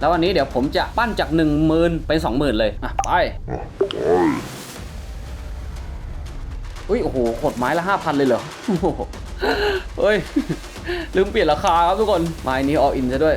แล้ววันนี้เดี๋ยวผมจะปั้นจาก 1 0,000 เป็น 20,000 เลย อะ ไป อุ้ย โอ้โหขดไม้ละ 5,000 เลยเหรอโอ้โหเฮ้ย ลืมเปลี่ยนราคาครับทุกคน ไม้นี้อออินซะด้วย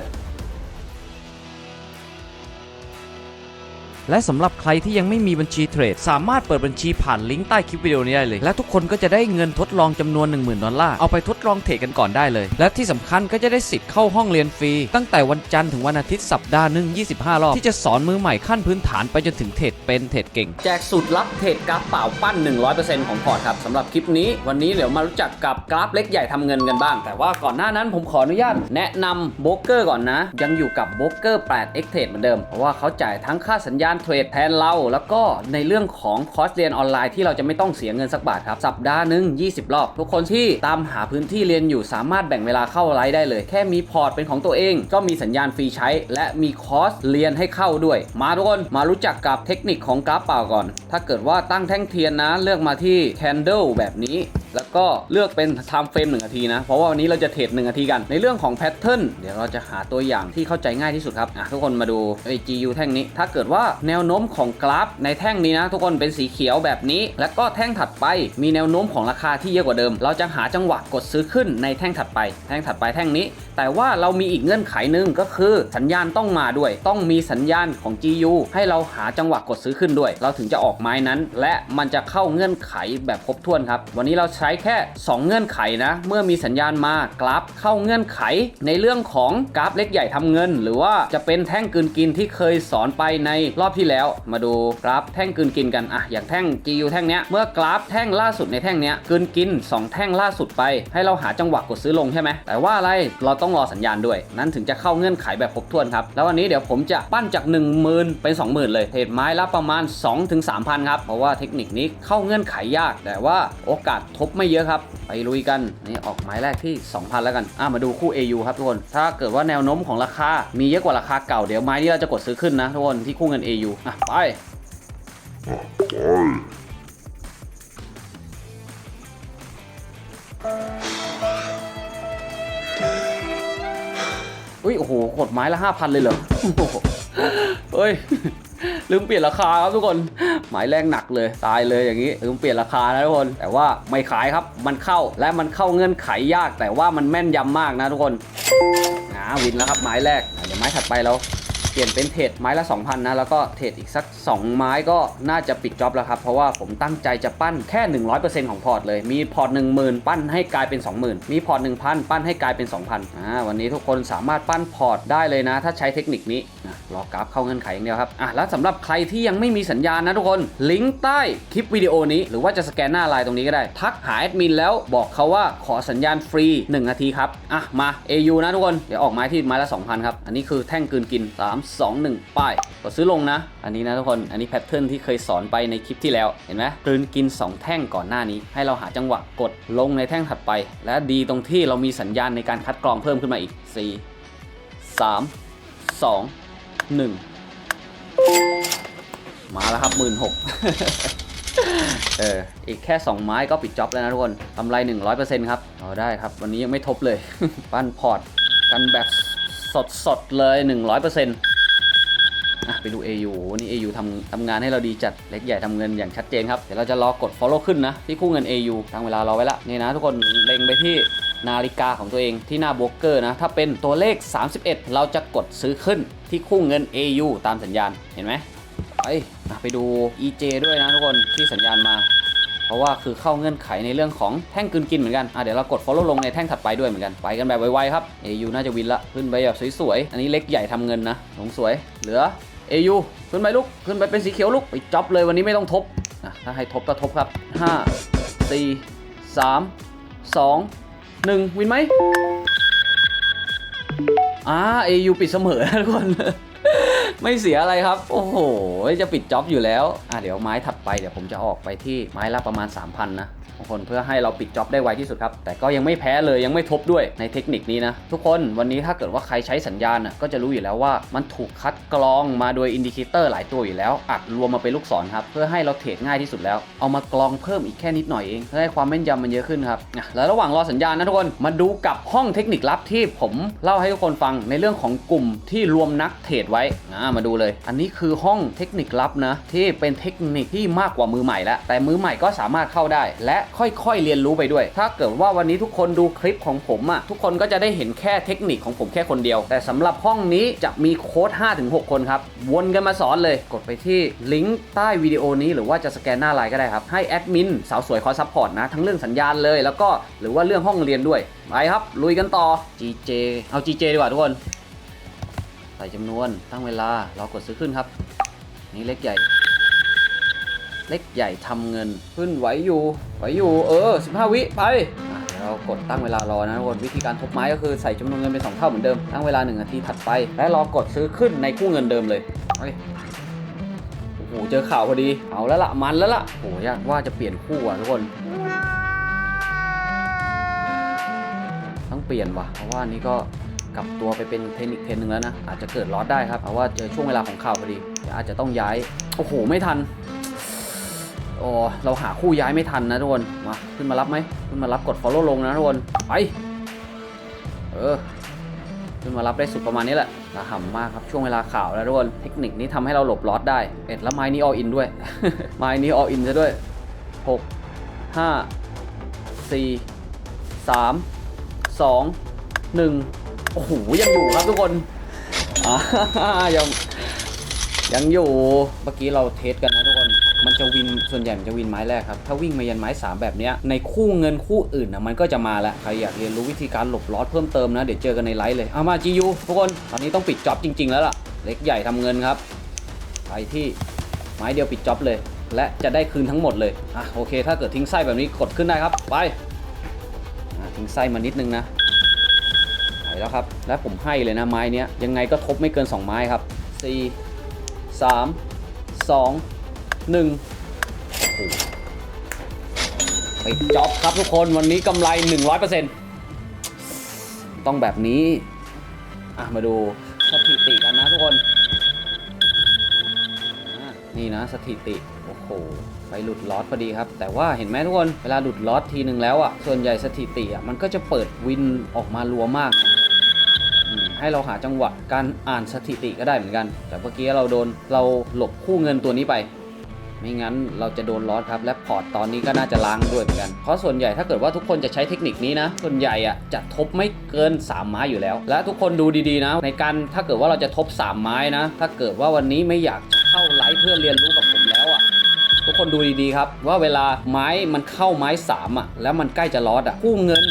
และสำหรับใครที่ยังไม่มีบัญชีเทรด สามารถเปิดบัญชีผ่านลิงก์ใต้คลิปวิดีโอนี้ได้เลย และทุกคนก็จะได้เงินทดลองจำนวน 10,000 ดอลลาร์ เอาไปทดลองเทรดกันก่อนได้เลย และที่สำคัญก็จะได้สิทธิ์เข้าห้องเรียนฟรี ตั้งแต่วันจันทร์ถึงวันอาทิตย์สัปดาห์หนึ่ง25 รอบ ที่จะสอนมือใหม่ขั้นพื้นฐานไปจนถึงเทรดเป็นเทรดเก่ง แจกสูตรลับเทรดกราฟเปล่าปั้น 100%ของพอร์ตครับสำหรับคลิปนี้ วันนี้เดี๋ยวมารู้จักกับกราฟเล็กใหญ่ทำเงินกันบ้าง แต่ว่าก่อนหน้านั้นผมขออนุญาตแนะนำโบรกเกอร์ก่อนนะ ยังอยู่กับโบรกเกอร์8 x t r a d e เหมือนเดิมเพราะว่าเขาจ่ายทั้งค่าสัญญาณเทรดแทนเรา แล้วก็ในเรื่องของคอร์สเรียนออนไลน์ที่เราจะไม่ต้องเสียเงินสักบาทครับ สัปดาห์หนึ่ง20 รอบ ทุกคนที่ตามหาพื้นที่เรียนอยู่สามารถแบ่งเวลาเข้าไลฟ์ได้เลย แค่มีพอร์ตเป็นของตัวเอง ก็มีสัญญาณฟรีใช้ และมีคอร์สเรียนให้เข้าด้วย มาทุกคนมารู้จักกับเทคนิคของกราฟเปล่าก่อน ถ้าเกิดว่าตั้งแท่งเทียนนะเลือกมาที่ Candle แบบนี้แล้วก็เลือกเป็น time frame 1นาทีนะ เพราะว่าวันนี้เราจะเทรด1นาทีกัน ในเรื่องของแพทเทิร์นเดี๋ยวเราจะหาตัวอย่างที่เข้าใจง่ายที่สุดครับอะทุกคนมาดูไอ้ GU แท่งนี้ ถ้าเกิดว่าแนวโน้มของกราฟในแท่งนี้นะ ทุกคนเป็นสีเขียวแบบนี้ แล้วก็แท่งถัดไปมีแนวโน้มของราคาที่เยอะกว่าเดิม เราจะหาจังหวะกดซื้อขึ้นในแท่งถัดไป แท่งถัดไปแท่งนี้ แต่ว่าเรามีอีกเงื่อนไขหนึ่งก็คือสัญญาณต้องมาด้วย ต้องมีสัญญาณของ GU ให้เราหาจังหวะกดซื้อขึ้นด้วย เราถึงจะออกไม้นั้น และมันจะเข้าเงื่อนไขแบบครบถ้วนครับ วันนี้เราใช้แค่ 2 เงื่อนไขนะ เมื่อมีสัญญาณมากราฟเข้าเงื่อนไข ในเรื่องของกราฟเล็กใหญ่ทำเงิน หรือว่าจะเป็นแท่งกืนกินที่เคยสอนไปในรอบที่แล้ว มาดูกราฟแท่งกืนกินกันอะอย่างแท่ง GU แท่งเนี้ยเมื่อกราฟแท่งล่าสุดในแท่งเนี้ยกืนกิน 2 แท่งล่าสุดไป ให้เราหาจังหวะกดซื้อลงใช่ไหมแต่ว่าอะไรเราต้องรอสัญญาณด้วย นั้นถึงจะเข้าเงื่อนไขแบบครบถ้วนครับแล้ววันนี้เดี๋ยวผมจะปั้นจาก 1 0,000 เป็น 20,000 เลยเทรดไม้ละประมาณ 2-3,000ครับเพราะว่าเทคนิคนี้เข้าเงื่อนไขยาก แต่ว่าโอกาสทบไม่เยอะครับ ไปลุยกันนี่ออกไม้แรกที่ 2,000 แล้วกันอะมาดูคู่ AU ครับทุกคน ถ้าเกิดว่าแนวโน้มของราคา มีเยอะกว่าราคาเก่าเดี๋ยวไม้นี้เราจะกดซื้อขึ้นนะทุกคนที่คู่เงิน AU อะไปอุ้ยโอ้โหกดไม้ละห้าพันเลยเหรอโอ้โหเฮ้ย ลืมเปลี่ยนราคาครับทุกคน หมายแรงหนักเลย ตายเลยอย่างนี้ลืมเปลี่ยนราคานะทุกคน แต่ว่าไม่ขายครับ มันเข้าและมันเข้าเงื่อนไขยาก แต่ว่ามันแม่นยำมากนะทุกคนงาวินแล้วครับไม้แรก เดี๋ยวไม้ถัดไปเราเปลี่ยนเป็นเทรดไม้ละ 2,000นะแล้วก็เทรดอีกสัก 2 ไม้ก็น่าจะปิดจ็อบแล้วครับเพราะว่าผมตั้งใจจะปั้นแค่ 100%ของพอร์ตเลย มีพอร์ต10,000 ปั้นให้กลายเป็น 20,000 มีพอร์ต1,000 ปั้นให้กลายเป็น 2,000อ่าวันนี้ทุกคนสามารถปั้นพอร์ตได้เลยนะ ถ้าใช้เทคนิคนี้นะ รอกราฟเข้าเงื่อนไขอย่างเดียวครับอะแล้วสำหรับใครที่ยังไม่มีสัญญาณนะทุกคน ลิงก์ใต้คลิปวิดีโอนี้ หรือว่าจะสแกนหน้าไลน์ตรงนี้ก็ได้ ทักหาแอดมินแล้วบอกเขาว่าขอสัญญาณฟรี 1 นาทีครับ อะ มา AU นะทุกคน เดี๋ยวออกไม้ที่ไม้ละ 2,000 ครับ อันนี้คือแท่งกืนกิน 3 2 1 ป้ายกดซื้อลงนะ อันนี้นะทุกคน อันนี้แพทเทิร์นที่เคยสอนไปในคลิปที่แล้ว เห็นไหมกืนกิน 2 แท่งก่อนหน้านี้ ให้เราหาจังหวะกดลงในแท่งถัดไป และดีตรงที่เรามีสัญญาณในการคัดกรองเพิ่มขึ้นมาอีก 4 3 2 1มาแล้วครับหมื่นหกเอออีกแค่ 2 ไม้ก็ปิดจ็อบแล้วนะทุกคนกำไร 100%ครับเอาได้ครับ วันนี้ยังไม่ทบเลย ปั้นพอร์ต กันแบบสดๆเลย 100%อะไปดู AU วันนี้ AU ทำทำงานให้เราดีจัดเล็กใหญ่ทำเงินอย่างชัดเจนครับ เดี๋ยวเราจะรอกด follow ขึ้นนะ ที่คู่เงิน AU ตั้งเวลารอไว้ละนี่นะทุกคนเล็งไปที่ นาฬิกาของตัวเองที่หน้าโบรกเกอร์นะ ถ้าเป็นตัวเลข 31 เราจะกดซื้อขึ้นที่คู่เงิน AU ตามสัญญาณเห็นไหมไปไปดู EJ ด้วยนะทุกคนที่สัญญาณมา เพราะว่าคือเข้าเงื่อนไขในเรื่องของแท่งกลืนกินเหมือนกันอะเดี๋ยวเรากด follow ลงในแท่งถัดไปด้วยเหมือนกันไปกันแบบไวๆครับ AU น่าจะวินละขึ้นไปแบบสวยๆอันนี้เล็กใหญ่ทำเงินนะลงสวยเหลือ AU ขึ้นไปลุกขึ้นไปเป็นสีเขียวลุกไปจ็อบเลยวันนี้ไม่ต้องทบนะถ้าให้ทบก็ทบครับ 5 4 3 2 หนึ่งวินไหมอ่าเอยูปิดเสมอทุกคน ไม่เสียอะไรครับ โอ้โห จะปิดจ็อบอยู่แล้ว อ่าเดี๋ยวไม้ถัดไปเดี๋ยวผมจะออกไปที่ไม้ละประมาณ 3,000 นะทุกคนเพื่อให้เราปิดจ็อบได้ไวที่สุดครับ แต่ก็ยังไม่แพ้เลยยังไม่ทบด้วยในเทคนิคนี้นะ ทุกคนวันนี้ถ้าเกิดว่าใครใช้สัญญาณนะก็จะรู้อยู่แล้วว่ามันถูกคัดกรองมาโดยอินดิเคเตอร์หลายตัวอยู่แล้ว อัดรวมมาเป็นลูกศรครับ เพื่อให้เราเทรดง่ายที่สุดแล้ว เอามากรองเพิ่มอีกแค่นิดหน่อยเองเพื่อให้ความแม่นยำมันเยอะขึ้นครับอะแล้วระหว่างรอสัญญาณนะทุกคนมาดูกับห้องเทคนิคลับที่ผมเล่าให้ทุกคนฟังในเรื่องของกลุ่มที่รวมนักเทรดไว้นะมาดูเลย อันนี้คือห้องเทคนิคลับนะที่เป็นเทคนิคที่มากกว่ามือใหม่แล้วแต่มือใหม่ก็สามารถเข้าได้ และค่อยๆเรียนรู้ไปด้วย ถ้าเกิดว่าวันนี้ทุกคนดูคลิปของผมอะ่ะทุกคนก็จะได้เห็นแค่เทคนิคของผมแค่คนเดียว แต่สำหรับห้องนี้จะมีโค้ด5-6 คนครับวนกันมาสอนเลย กดไปที่ลิงก์ใต้วิดีโอนี้หรือว่าจะสแกนหน้าไลน์ก็ได้ครับให้แอดมินสาวสวยคอยซัพพอร์ตนะทั้งเรื่องสัญญาณเลย แล้วก็หรือว่าเรื่องห้องเรียนด้วยไปครับลุยกันต่อ GJ เอา GJ ดีกว่าทุกคนใส่จำนวนตั้งเวลาเรากดซื้อขึ้นครับ นี่เล็กใหญ่ เล็กใหญ่ทำเงินขึ้นไหวอยู่ไหวอยู่เออ 15 วิไปเดี๋ยวเรากดตั้งเวลารอนะทุกคนวิธีการทบไม้ก็คือใส่จำนวนเงินเป็น 2 เท่าเหมือนเดิมตั้งเวลา 1 นาทีถัดไป และรอกดซื้อขึ้นในคู่เงินเดิมเลยไปโอ้โหเจอข่าวพอดีเอาแล้วละมันแล้วล่ะโอ้โหยากว่าจะเปลี่ยนคู่อะทุกคนต้องเปลี่ยนว่ะเพราะว่านี่ก็กลับตัวไปเป็นเทคนิคเทนหนึ่งแล้วนะอาจจะเกิดลอสได้ครับเพราะว่าเจอช่วงเวลาของข่าวพอดีอาจจะต้องย้ายโอ้โหไม่ทัน โอ้เราหาคู่ย้ายไม่ทันนะทุกคนมาขึ้นมารับไหมขึ้นมารับกด follow ลงนะทุกคนไปเออขึ้นมารับได้สุดประมาณนี้แหละระห่ำมากครับช่วงเวลาข่าวแล้วทุกคนเทคนิคนี้ทำให้เราหลบลอสได้เอ็ดแล้วไม้นี้ all in ด้วย ไม้นี้ all in ซะด้วย 6 5 4 3สองหนึ่งโอ้โหยังอยู่ครับทุกคนอ่ายังยังอยู่เมื่อกี้เราเทสกันนะทุกคน มันจะวินส่วนใหญ่มันจะวินไม้แรกครับถ้าวิ่งมายันไม้ 3 แบบนี้ในคู่เงินคู่อื่นนะมันก็จะมาแล้วใครอยากเรียนรู้วิธีการหลบลอสเพิ่มเติมนะเดี๋ยวเจอกันในไลฟ์เลยเอามาจียูทุกคนตอนนี้ต้องปิดจ็อบจริง ๆ แล้วล่ะเล็กใหญ่ทำเงินครับไปที่ไม้เดียวปิดจ็อบเลย และจะได้คืนทั้งหมดเลยอะโอเค ถ้าเกิดทิ้งไส้แบบนี้กดขึ้นได้ครับไปทิ้งไส้มานิดนึงนะไปแล้วครับและผมให้เลยนะไม้เนี้ยยังไงก็ทบไม่เกิน 2 ไม้ครับ4 3 2 1โอ้โหปิดจ็อบครับทุกคนวันนี้กำไร 100%ต้องแบบนี้ อะ มาดูสถิติกันนะทุกคน นี่นะสถิติ โอ้โห ไปหลุดลอสพอดีครับ แต่ว่าเห็นไหมทุกคน เวลาหลุดลอสทีหนึ่งแล้วอะ ส่วนใหญ่สถิติอะ มันก็จะเปิดวินออกมารัวมาก ให้เราหาจังหวะการอ่านสถิติก็ได้เหมือนกัน แต่เมื่อกี้เราโดนเราหลบคู่เงินตัวนี้ไป ไม่งั้นเราจะโดนลอสครับและพอร์ตตอนนี้ก็น่าจะล้างด้วยเหมือนกันเพราะส่วนใหญ่ถ้าเกิดว่าทุกคนจะใช้เทคนิคนี้นะ ส่วนใหญ่อะจะทบไม่เกิน 3 ไม้อยู่แล้ว และทุกคนดูดีๆนะ ในการถ้าเกิดว่าเราจะทบ 3 ไม้นะ ถ้าเกิดว่าวันนี้ไม่อยากเข้าไลฟ์เพื่อเรียนรู้กับผมแล้วอะทุกคนดูดีๆครับ ว่าเวลาไม้มันเข้าไม้3อะแล้วมันใกล้จะลอสอะคู่เงิน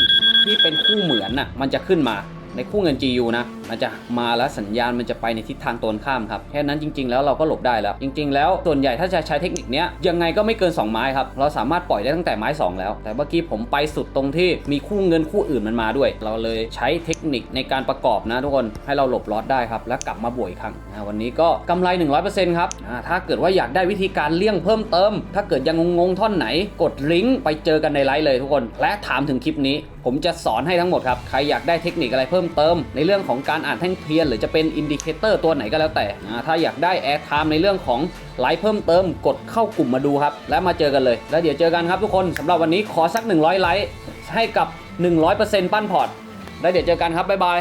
ที่เป็นคู่เหมือนอะมันจะขึ้นมา ในคู่เงิน GU นะมันจะมาแล้วสัญญาณมันจะไปในทิศทางตรงข้ามครับแค่นั้นจริง ๆ แล้วเราก็หลบได้แล้ว จริง ๆ แล้วส่วนใหญ่ถ้าจะใช้เทคนิคนี้ยังไงก็ไม่เกิน 2 ไม้ครับเราสามารถปล่อยได้ตั้งแต่ไม้ 2 แล้ว แต่เมื่อกี้ผมไปสุดตรงที่มีคู่เงินคู่อื่นมันมาด้วย เราเลยใช้เทคนิคในการประกอบนะทุกคนให้เราหลบลอสได้ครับแล้วกลับมาบวกอีกครั้งวันนี้ก็กำไร 100%ครับอ่าถ้าเกิดว่าอยากได้วิธีการเลี่ยงเพิ่มเติม ถ้าเกิดยังงงๆท่อนไหน กดลิงก์ไปเจอกันในไลฟ์เลยทุกคน และถามถึงคลิปนี้ ผมจะสอนให้ทั้งหมดครับใครอยากได้เทคนิคอะไรเพิ่มเติม ในเรื่องของการอ่านแท่งเทียน หรือจะเป็นอินดิเคเตอร์ตัวไหนก็แล้วแต่ถ้าอยากได้แอร์ไทม์ในเรื่องของไลฟ์เพิ่มเติมกดเข้ากลุ่มมาดูครับ และมาเจอกันเลย แล้วเดี๋ยวเจอกันครับทุกคนสำหรับวันนี้ขอสัก 100 ไลค์ให้กับ 100%ปั้นพอร์ตแล้วเดี๋ยวเจอกันครับบ๊ายบาย